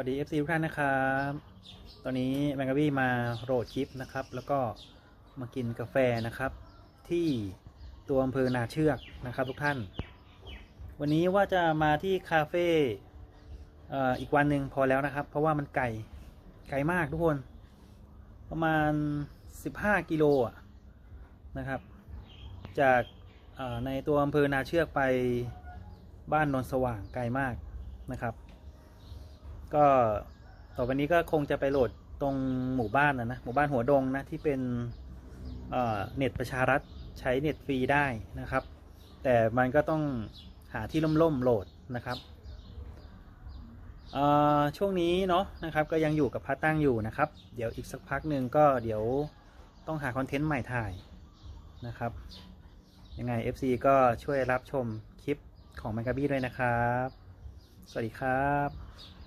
วัสดี FC ทุกท่านนะครับ ตอนนี้แมงกะบี้มาโหลดคลิปนะครับ แล้วก็มากินกาแฟนะครับ ที่ตัวอำเภอนาเชือกนะครับทุกท่าน วันนี้ว่าจะมาที่คาเฟ่ออีกวันหนึ่งพอแล้วนะครับ เพราะว่ามันไกลไกลมากทุกคน ประมาณ 15 กิโลนะครับ จากในตัวอำเภอนาเชือกไปบ้านนนสว่างไกลมากนะครับ ก็ต่อไปนี้ก็คงจะไปโหลดตรงหมู่บ้านนะนะหมู่บ้านหัวดงนะที่เป็นเน็ตประชารัฐใช้เน็ตฟรีได้นะครับ แต่มันก็ต้องหาที่ล่มๆโหลดนะครับช่วงนี้เนาะนะครับก็ยังอยู่กับพัดตั้งอยู่นะครับ เดี๋ยวอีกสักพักหนึ่งก็เดี๋ยวต้องหาคอนเทนต์ใหม่ถ่ายนะครับยังไง FC ก็ช่วยรับชมคลิปของ m ม g a b บี้ด้วยนะครับ สวัสดีครับ